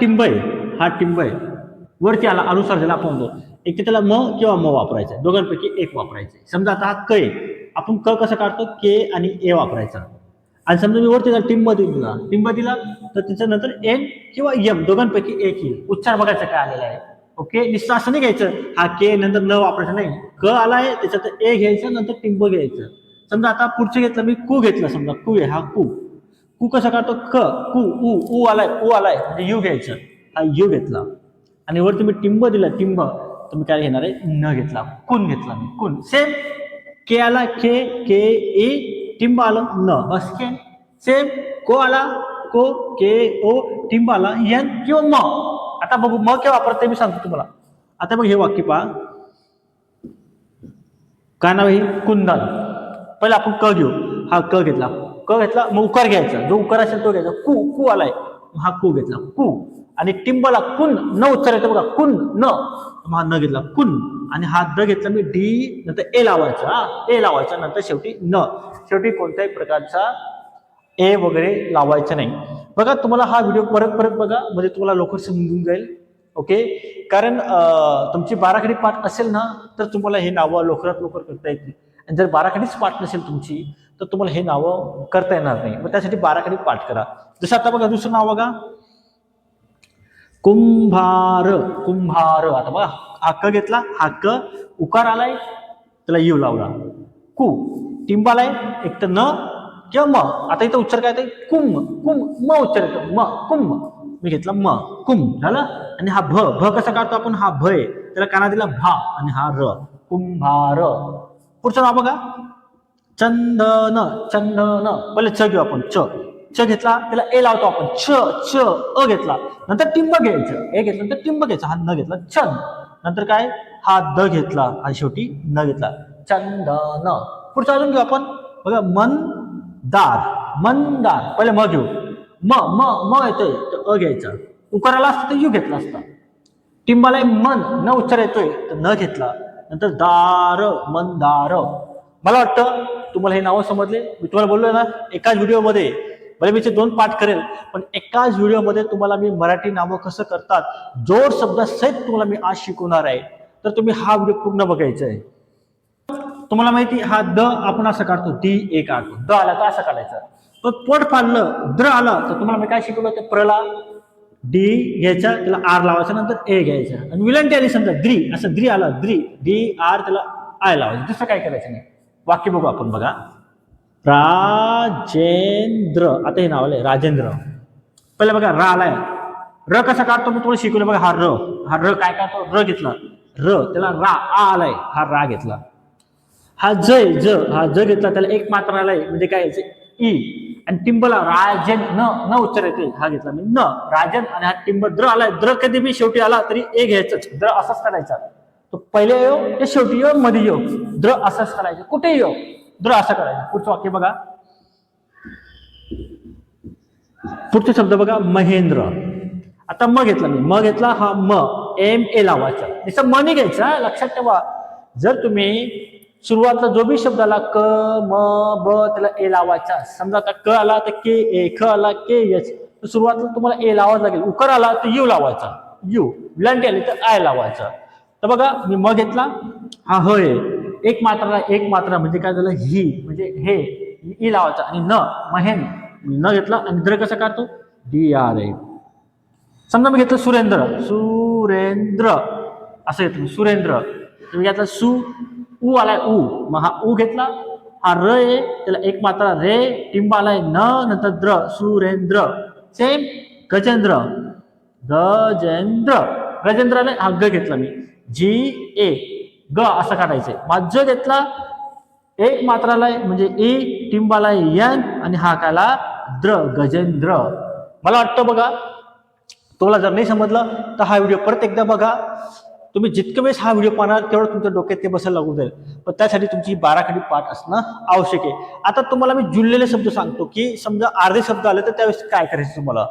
टिंब आहे हा टिंब आहे वरती आला अनुसार ज्याला आपण म्हणतो. एक तर त्याला म किंवा म वापरायचं आहे. दोघांपैकी एक वापरायचं आहे. समजा आता हा क आहे. आपण क कसं काढतो? के आणि ए वापरायचा. आणि समजा मी वरती जर टिंब दिला. टिंब दिला तर त्याच्यानंतर एन किंवा यम दोघांपैकी एक येईल. उच्चार बघायचा काय आलेला आहे. ओके? निश्चित असं नाही घ्यायचं. हा के नंतर न वापरायचं नाही. क आलाय त्याच्यात ए घ्यायचं नंतर टिंब घ्यायचं. समजा आता पुढचं घेतलं मी कू घेतलं. समजा कू आहे हा कू. कू कसा काढतो? क कू उ उ आलाय उ आलाय. म्हणजे यू घ्यायचं. हा यू घेतला. आणि वर तुम्ही टिंब दिलं टिंब तर मी काय घेणार आहे? न घेतला. कुन घेतला मी. कुन. सेम के आला के के ए टिंब आलं न. बस के. सेम को आला को के ओ टिंब आला एन किंवा म. आता बघू म केव्हा वापरते मी सांगतो तुम्हाला. आता बघ हे वाक्य पहा. काय नाव आहे? कुंदन. पहिला आपण क घेऊ. हा क घेतला. क घेतला मग उकार घ्यायचा. जो उकार असेल तो घ्यायचा. कु कु आलाय. मग हा कु घेतला. कु. आणि टिंबला कुन न उच्चारायचं बघा. कुन न. हा न घेतला. कुन. आणि हा द घेतला मी डी नंतर ए लावायचा. हा ए लावायचा. नंतर शेवटी न. शेवटी कोणत्याही प्रकारचा ए वगैरे लावायचं नाही. बघा तुम्हाला हा व्हिडिओ परत परत बघा. म्हणजे तुम्हाला लवकर समजून जाईल. ओके? कारण तुमची बाराखडी पाठ असेल ना तर तुम्हाला हे नावं लवकरात लवकर करता येतील आणि जर बाराखडीच पाठ नसेल तुमची तर तुम्हाला हे नावं करता येणार नाही. मग त्यासाठी बाराकडे पाठ करा. जसं आता बघा दुसरं नाव बघा. कुंभार कुंभार. आता बघा हक्क घेतला हक्क उकार आलाय त्याला यू लावला. कु. टिंबालाय एक तर न किंवा म. आता इथं उच्चार काय येते कुम कुम म उच्चार येतो. म कुम. मी घेतला म कुम. झालं? आणि हा भ भ कसा काढतो आपण? हा भय त्याला काना दिला भा आणि हा र. कुंभार. पुढचं नाव बघा. चंदन चंदन. पहिले च घेऊ आपण च. च घेतला त्याला ए लावतो आपण छ छ अ घेतला. नंतर टिंब घ्यायचं ए घेतलं नंतर टिंब घ्यायचं हा न घेतला छंद. नंतर काय? हा द घेतला आणि शेवटी न घेतला. चंदन. पुढचं अजून घेऊ आपण. बघा मनदार मनदार पहिले म घेऊ. म म म येतोय तर अ घ्यायचा. उकाराला असतं तर यू घेतला असता. टिंबाला मन न उच्चार येतोय तर न घेतला. नंतर दार मंदार. मला वाटतं तुम्हाला हे नावं समजले. मी तुम्हाला बोललो ना एकाच व्हिडिओमध्ये. भले मी ते दोन पाठ करेल पण एकाच व्हिडिओमध्ये तुम्हाला मी मराठी नावं कसं करतात जोड शब्दासहित तुम्हाला मी आज शिकवणार आहे. तर तुम्ही हा व्हिडिओ पूर्ण बघायचा आहे. तुम्हाला माहिती हा द आपण असं काढतो दी एक आठ. द आला तर असं काढायचं. पण पोट फाडलं द्र आलं तर तुम्हाला मी काय शिकवलं ते प्रला डी घ्यायचा त्याला आर लावायचा नंतर ए घ्यायचा. आणि विलंटी आली समजा द्री असं द्री आला द्री डी आर त्याला आय लावायचं. दुसरं काय करायचं नाही? वाक्य बघू आपण बघा. राजेंद्र. आता हे नाव आलंय राजेंद्र. पहिलं बघा रा आलाय. र कसा काढतो? मी तुम्हाला शिकवलं बघा हा र. हा र काय काढतो? र घेतला. र. त्याला रा आ आलाय. हा रा घेतला. हा जय ज. हा ज घेतला त्याला एक मात्र आलाय. म्हणजे काय यायचं? ई आणि टिंबला राजन न न उच्चार येते हा घेतला मी. न राजन आणि हा टिंब द्र आलाय. द्र कधी मी शेवटी आला तरी ए घ्यायचं द्र असाच करायचा तो पहिले येऊ ते शेवटी येऊ मध्ये येऊ द्र असंच करायचं. कुठे येऊ द्र असं करायचं. पुढचं वाक्य बघा. पुढचे शब्द बघा महेंद्र. आता म घेतला मी. म घेतला हा म. एम ए लावायचा. जसं मनी घ्यायचा लक्षात ठेवा. जर तुम्ही सुरुवातला जो बी शब्द आला क म ब त्याला ए लावायचा. समजा आता क आला तर के ए ख आला के एच तर सुरुवातीला तुम्हाला ए लावायला लागेल. उकर आला तर यू लावायचा. यू. विलांटी आली तर आय लावायचा. तर बघा मी म घेतला. हा ह आहे एक मात्राला एक मात्रा म्हणजे काय झालं? ही म्हणजे हे. ई लावायचं आणि न महेन. न घेतला आणि द्र कसा काढतो? D R A. समजा मी घेतलं सुरेंद्र. सुरेंद्र. असं घेतलं सुरेंद्र. तुम्ही घेतला सु उ आलाय उ. मग हा ऊ घेतला. हा र आहे त्याला एक मात्रा रे टिंब आलाय न नंतर द्र सुरेंद्र. सेम गजेंद्र. गजेंद्र. गजेंद्र आलाय हा ग घेतला मी. जी ए ग असं काढायचंय. माझ घेतला एक मात्रा म्हणजे ई टिंबाला यन आणि हा काला द्र गजेंद्र. मला वाटतं बघा तुम्हाला जर नाही समजलं तर हा व्हिडिओ परत एकदा बघा. तुम्ही जितकं वेळेस हा व्हिडिओ पाहणार तेवढं तुमच्या डोक्यात ते बसायला लागू जाईल पण त्यासाठी तुमची बाराखडी पाठ असणं आवश्यक आहे. आता तुम्हाला मी जुळलेले शब्द सांगतो की समजा अर्धे शब्द आले तर त्यावेळेस काय करायचं तुम्हाला?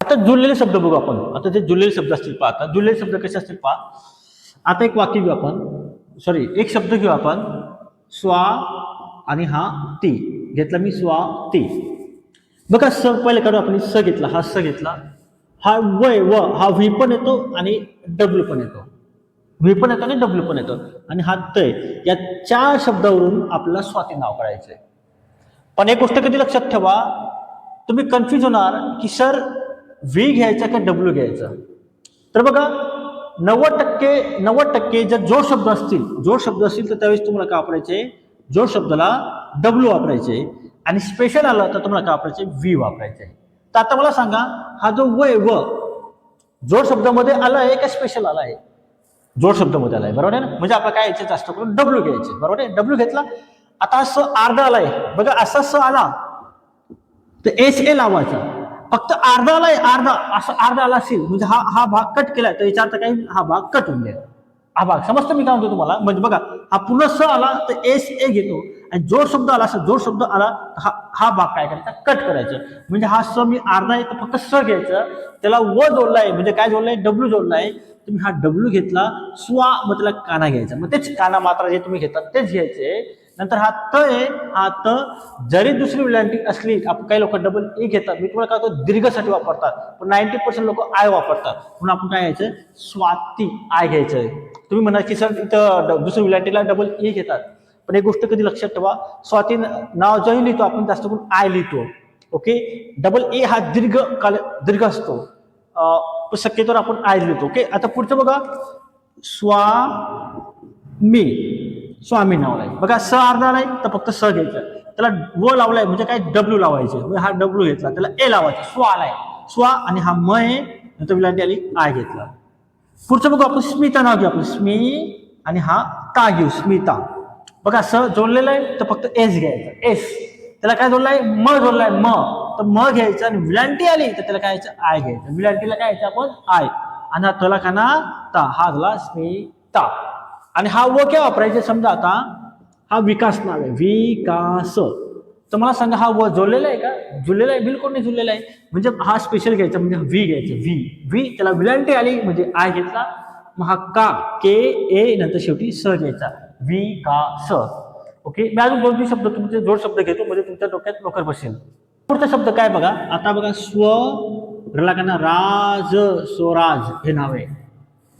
आता जुळलेले शब्द बघू आपण. आता जे जुळलेले शब्द असतील पहा आता जुळलेले शब्द कसे असतील पहा. आता एक वाक्य घेऊ आपण. सॉरी एक शब्द घेऊ आपण. स्वा आणि हा ती. घेतला मी स्वा ती. बघा स पहिले काढू आपण. स घेतला हा स घेतला. हा वय व हा व्ही पण येतो आणि डब्ल्यू पण येतो. व्ही पण येतो आणि डब्ल्यू पण येतो. आणि हा तय या चार शब्दावरून आपल्याला स्वाती नाव करायचंय पण एक गोष्ट कधी लक्षात ठेवा. तुम्ही कन्फ्यूज होणार की सर व्ही घ्यायचा का डब्ल्यू घ्यायचा? तर बघा नव्वद टक्के नव्वद टक्के जर जोड शब्द असतील जोड शब्द असतील तर त्यावेळेस तुम्हाला काय वापरायचे? जोड शब्दाला डब्ल्यू वापरायचे. आणि स्पेशल आलं तर तुम्हाला काय वापरायचे? व्ही वापरायचे. तर आता मला सांगा हा जो वय व जोड शब्दामध्ये आला आहे का स्पेशल आला आहे? जोड शब्दामध्ये आला आहे बरोबर आहे ना? म्हणजे आपण काय यायचं? जास्त करून डब्ल्यू घ्यायचे बरोबर आहे? डब्ल्यू घेतला. आता स अर्धा आलाय बघा असा स आला तर एस ए लावायचा. फक्त अर्धाला अर्धा असं अर्धा आला असेल. म्हणजे हा हा भाग कट केला तर याचा अर्थ काही हा भाग कट होऊन जाईल. हा भाग समजतं मी काय म्हणतो तुम्हाला? म्हणजे बघा हा पुन्हा स आला तर एस ए घेतो. आणि जोड शब्द आला असं जोड शब्द आला हा हा भाग काय करायचा? कट करायचा. म्हणजे हा स मी अर्धा येतो फक्त स घ्यायचं. त्याला व जोडलाय म्हणजे काय जोडलाय डब्ल्यू जोडलाय तुम्ही हा डब्ल्यू घेतला स्वा मग त्याला काना घ्यायचा. मग तेच काना मात्रा जे तुम्ही घेतात तेच घ्यायचे. नंतर हा त आहे हा त जरी दुसरी विलांटी असली आपण काही लोक डबल ए घेतात मी तुम्हाला काय होतं दीर्घसाठी वापरतात. पण नाईन्टी पर्सेंट लोक आय वापरतात. म्हणून आपण काय घ्यायचं? स्वाती आय घ्यायचं आहे. तुम्ही म्हणा की सर इथं ड- दुसऱ्या विलांटीला डबल ए घेतात. पण एक गोष्ट कधी लक्षात ठेवा स्वाती नाव जरी लिहितो आपण जास्त करून आय लिहितो. ओके? डबल ए e हा दीर्घ काल दीर्घ असतो. पण शक्यतोवर आपण आय लिहितो. ओके? आता पुढचं बघा. स्वा मी स्वामी नाव आहे. बघा स अर्धा आलाय तर फक्त स घ्यायचं. त्याला व लावलाय म्हणजे काय? डब्ल्यू लावायचं. म्हणजे हा डब्ल्यू घेतला. त्याला ए लावायचा. स्वा आलाय. स्वा आणि हा म आहे. नंतर विलांटी आली आय घेतला. पुढचं बघू आपण स्मिता नाव घेऊ आपण. स्मी आणि हा ता घेऊ स्मिता. बघा स जोडलेलं आहे तर फक्त एस घ्यायचं. एस त्याला काय जोडलाय म जोडलाय म. तर म घ्यायचं आणि विलांटी आली तर त्याला काय यायचं? आय घ्यायचं. विलांटीला काय यायचं आपण? आय. आणि हा तला ना ता. हा झाला स्मिता. आणि हा व काय वापरायचे? समजा आता हा विकास नाव आहे. विकास. तर मला सांगा हा व जोडलेला आहे का? जुळलेला आहे बिलकुल नाही जुळलेला आहे. म्हणजे हा स्पेशल घ्यायचा म्हणजे व्ही घ्यायचं व्ही व्ही त्याला विलांटी आली म्हणजे आय घेतला. मग हा का के ए नंतर शेवटी स घ्यायचा. वी का स ओके? मी अजून दोन तीन शब्द तुमचे जोड शब्द घेतो म्हणजे तुमच्या डोक्यात लवकर बसेल. पुढचा शब्द काय बघा? आता बघा स्व रला राज स्वराज हे नाव आहे.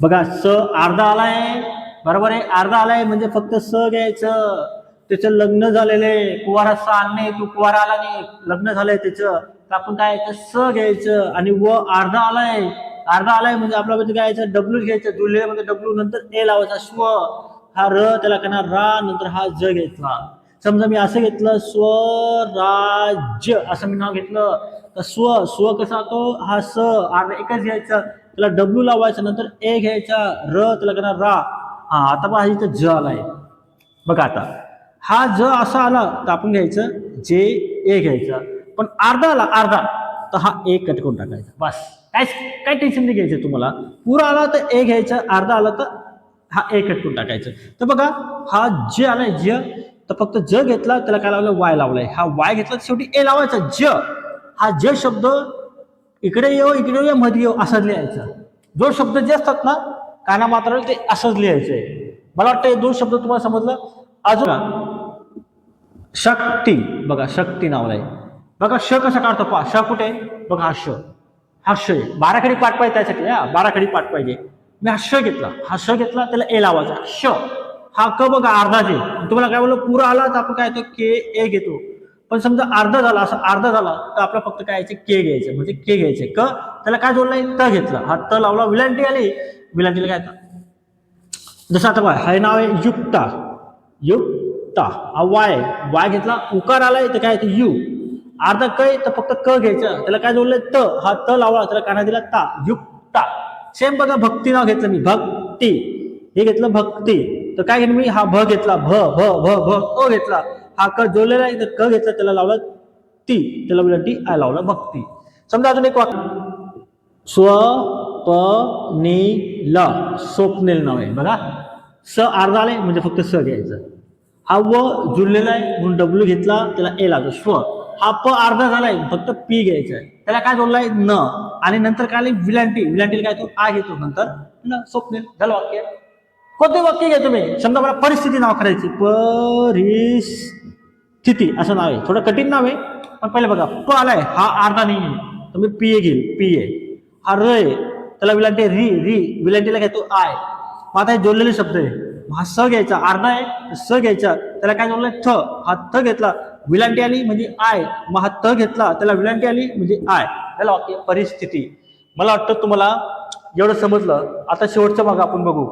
बघा स अर्धा आलाय बरोबर आहे? अर्धा आलाय म्हणजे फक्त स घ्यायचं. त्याचं लग्न झालेलं आहे. कुवारा स आणणे तू कुवारा आला नाही. लग्न झालंय त्याचं. तर आपण काय यायचं स घ्यायचं. आणि व अर्धा आलाय. अर्धा आलाय म्हणजे आपला म्हणजे काय यायचं डब्ल्यू घ्यायचं. जुळलेलं म्हणजे मध्ये डब्ल्यू नंतर ए लावायचा. स्व. हा र त्याला करणार रा नंतर हा ज घेतला समजा मी असं घेतलं स्वराज्य. असं मी नाव घेतलं. तर स्व स्व कसा तो हा स. अर्धा एकच घ्यायचा. त्याला डब्ल्यू लावायचा. नंतर ए घ्यायचा. र त्याला करणार रा. हा आता पहा इथं ज आला आहे बघा आता. हा ज असा आला तर आपण घ्यायचं जे ए घ्यायचं. पण अर्धा आला अर्धा. तर हा ए कट करून टाकायचा. बस. काय काय टेन्शन नाही घ्यायचं तुम्हाला. पुरा आला तर ए घ्यायचं अर्धा आला तर हा ए कट करून टाकायचं. तर बघा हा जे आलाय ज. तर फक्त ज घेतला त्याला काय लावलं? वाय लावलाय. हा वाय घेतला तर शेवटी ए लावायचा ज. हा ज शब्द इकडे येऊ इकडे येऊ मध्ये येऊ असा लिहायचा. जो शब्द जे असतात ना काना मात्र ते असंच लिहायचंय. मला वाटतं हे दोन शब्द तुम्हाला समजलं? अजून शक्ती. बघा शक्ती नाव आहे. बघा श कसा काढतो पा श कुठे? आहे? बघा हा श. हा श आहे. बाराखडी पाठ पाहिजे त्यासाठी हा. बाराखडी पाठ पाहिजे. मी हा श घेतला. हा श घेतला त्याला ए लावायचा. श. हा क बघा अर्धा जे. तुम्हाला काय बोललो? पुरा आला तर आपण काय येतो के ए घेतो. पण समजा अर्धा झाला असं अर्धा झाला तर आपला फक्त काय यायचं? के घ्यायचं. म्हणजे के घ्यायचे. क त्याला काय जोडलाय त घेतला. हा त लावला विलांटी आली. विलांटीला काय जसं आता काय हे नाव आहे युक्ता. युक्ता. हा वाय वाय घेतला उकार आलाय तर काय येतं? यू. अर्धा कै तर फक्त क घ्यायचं. त्याला काय जोडलंय त. हा त लावला त्याला काना दिला ता. युक्ता. सेम बघा भक्ती नाव घेतलं मी. भक्ती. हे घेतलं भक्ती. तर काय घेतलं मी? हा भ घेतला. भ भ भ भ अ घेतला. हा क जोडलेला आहे इथं क घेतला त्याला लावला ती त्याला उलटी आय लावला भक्ती. समजा अजून एक वाक्य. स्व प नि ल नाव आहे बघा. स अर्धा आलाय म्हणजे फक्त स घ्यायचं. हा व जुळलेला आहे म्हणून डब्ल्यू घेतला त्याला ए लागतो स्व. हा प अर्धा झालाय फक्त पी घ्यायचा आहे त्याला काय जोडलाय न. आणि नंतर काय आली? विलांटी. विलांटीला काय तो आ घेतो. नंतर न. स्वप्नेल. झालं वाक्य? कोणते वाक्य घ्या तुम्ही? समजा मला परिस्थिती नाव करायची. स्थिती असं नाव आहे. थोडं कठीण नाव आहे पण पहिले बघा प आलाय हा अर्धा नाही आहे तर मी पी ए घेईल पी ए. हा र आहे त्याला विलांटी आहे री री. विलांटीला काय आय. मग आता हे जोडलेले शब्द आहे. मग हा स घ्यायचा अर्धा आहे स घ्यायचा. त्याला काय जोडलंय थ. हा थ घेतला विलांटी आली म्हणजे आय. मग हा त घेतला त्याला विलांटी आली म्हणजे आय. त्याला वाक्य? परिस्थिती. मला वाटतं तुम्हाला एवढं समजलं. आता शेवटचा भाग आपण बघू.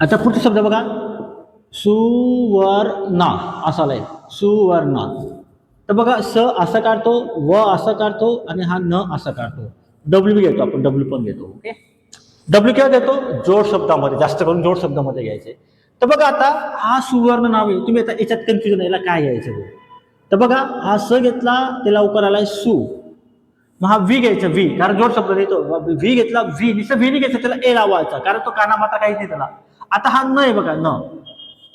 आता पुढचा शब्द बघा. सुवर्णा. असा आलाय. सुवर्ण. तर बघा स असा काढतो व असा काढतो आणि हा न असा काढतो. डब्ल्यू घेतो आपण डब्ल्यू पण घेतो ओके डब्ल्यू केव्हा देतो? जोड शब्दामध्ये जास्त करून जोड शब्दामध्ये घ्यायचे. तर बघा आता हा सुवर्ण नाव आहे. तुम्ही आता याच्यात कन्फ्युजन याला काय घ्यायचं तर बघा हा स घेतला त्याला उकार आलाय सु. मग हा व्ही घ्यायचा व्ही कारण जोड शब्द देतो. व्ही घेतला व्ही नुसतं व्ही नाही घ्यायचा त्याला ए लावायचा. कारण तो काना माता काहीच नाही त्याला. आता हा न आहे बघा न.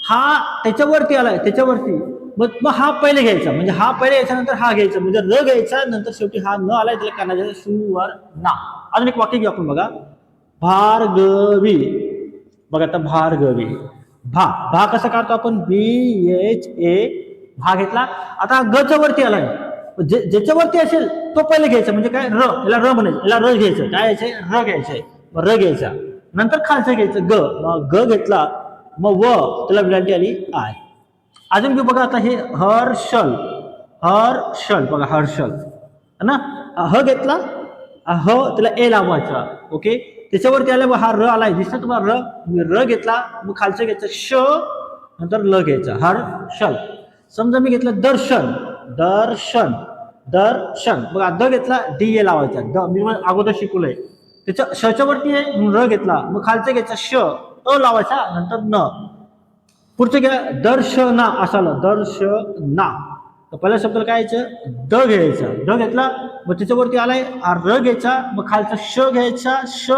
हा त्याच्यावरती आलाय त्याच्यावरती. मग मग हा पहिले घ्यायचा. म्हणजे हा पहिले घ्यायचा नंतर हा घ्यायचा. म्हणजे र घ्यायचा नंतर शेवटी हा न आलाय त्याला काना सुवर ना. अजून एक वाक्य घेऊ आपण बघा. भार्गवी. बघा आता भार्गवी. भा. भा कसा काढतो आपण? बी एच ए भा घेतला. आता गच्या वरती आलाय जे ज्याच्यावरती असेल तो पहिले घ्यायचा. म्हणजे काय? र. याला र म्हणायचं. याला र घ्यायचं. काय यायचंय र घ्यायचंय. र घ्यायचा. नंतर खालचं घ्यायचं. ग. मग ग घेतला. मग व. त्याला विलांटी आली आय. अजून घेऊ बघा आता हे हर्षल हर्षल बघा हर्षल है ना? ह घेतला ह त्याला ए लावायचा ओके? त्याच्यावरती आलं हा र आलाय दिसतं तुम्हाला र? मी र घेतला मग खालचं घ्यायचं श नंतर ल घ्यायचा हर्षल. समजा मी घेतलं दर्शन दर्शन दर्शन. बघा द घेतला डी ए लावायचा द. मी अगोदर शिकवलंय. त्याच्या शच्या वरती आहे र घेतला मग खालचं घ्यायचं श अ लावायचा नंतर न. पुढचं घ्या दर्शना असं दर्श दर्शना. तर पहिल्या शब्दाला काय यायचं? द घ्यायचं. द घेतला मग त्याच्यावरती आलाय र घ्यायचा मग खालचा श घ्यायचा श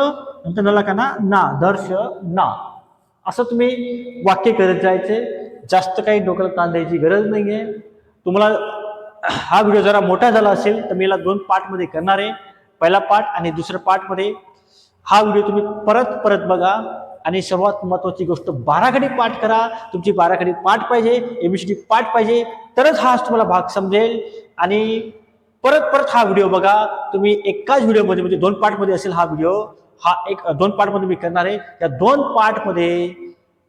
नंतर नला का ना ना दर्श ना असं तुम्ही वाक्य करत जायचे. जास्त काही डोक्याला ताण द्यायची गरज आहे तुम्हाला हा व्हिडिओ जरा मोठा झाला असेल तर मी याला दोन पार्टमध्ये करणार आहे. पहिला पार्ट आणि दुसऱ्या पार्टमध्ये हा व्हिडिओ तुम्ही परत परत बघा. आणि सर्वात महत्वाची गोष्ट बाराखडी पाठ करा. तुमची बाराखडी पाठ पाहिजे एबीसीडी पाठ पाहिजे. तरच हा तुम्हाला भाग समजेल. आणि परत परत हा व्हिडिओ बघा. तुम्ही एकाच व्हिडिओमध्ये म्हणजे दोन पार्टमध्ये असेल हा व्हिडिओ. हा एक दोन पार्टमध्ये मी करणार आहे. या दोन पार्टमध्ये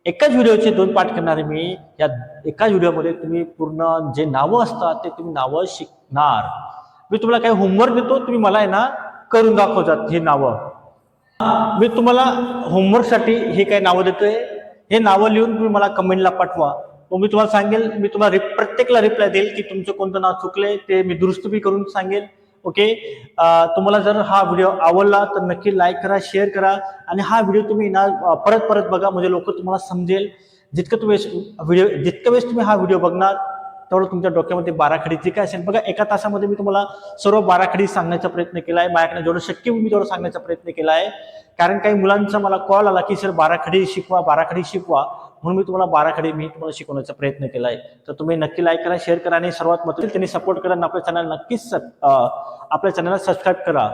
एकाच व्हिडिओचे दोन पार्ट करणार आहे मी. या एकाच व्हिडिओमध्ये तुम्ही पूर्ण जे नावं असतात ते तुम्ही नावं शिकणार. मी तुम्हाला काही होमवर्क देतो तुम्ही मला आहे ना करून दाखवतात हे नावं. मी तुम्हाला होमवर्कसाठी हे काही नावं देतोय? हे नावं लिहून तुम्ही मला कमेंटला पाठवा. मग मी तुम्हाला सांगेल मी तुम्हाला रिप प्रत्येकला रिप्लाय देईल की तुमचं कोणतं नाव चुकलंय ते मी दुरुस्त बी करून सांगेल. ओके तुम्हाला जर हा व्हिडिओ आवडला तर नक्की लाईक करा शेअर करा आणि हा व्हिडिओ तुम्ही ना परत परत बघा. म्हणजे लोक तुम्हाला समजेल. जितकं तुम्ही व्हिडिओ जितक्या वेळेस तुम्ही हा व्हिडिओ बघणार तेवढं तुमच्या डोक्यामध्ये बाराखडी जे काय असेल बघा एका तासामध्ये मी तुम्हाला सर्व बाराखडी सांगण्याचा प्रयत्न केला आहे माझ्याकडे जेवढं शक्य होईल मी तेवढं सांगण्याचा प्रयत्न केला आहे कारण काही मुलांचा मला कॉल आला की सर बाराखडी शिकवा बाराखडी शिकवा. म्हणून मी तुम्हाला बाराखडी मी तुम्हाला शिकवण्याचा प्रयत्न केला आहे तर तुम्ही नक्की लाईक करा शेअर करा आणि सर्वात महत्त्वाचे त्यांनी सपोर्ट करा आणि आपल्या चॅनल नक्कीच आपल्या चॅनलला सबस्क्राईब करा.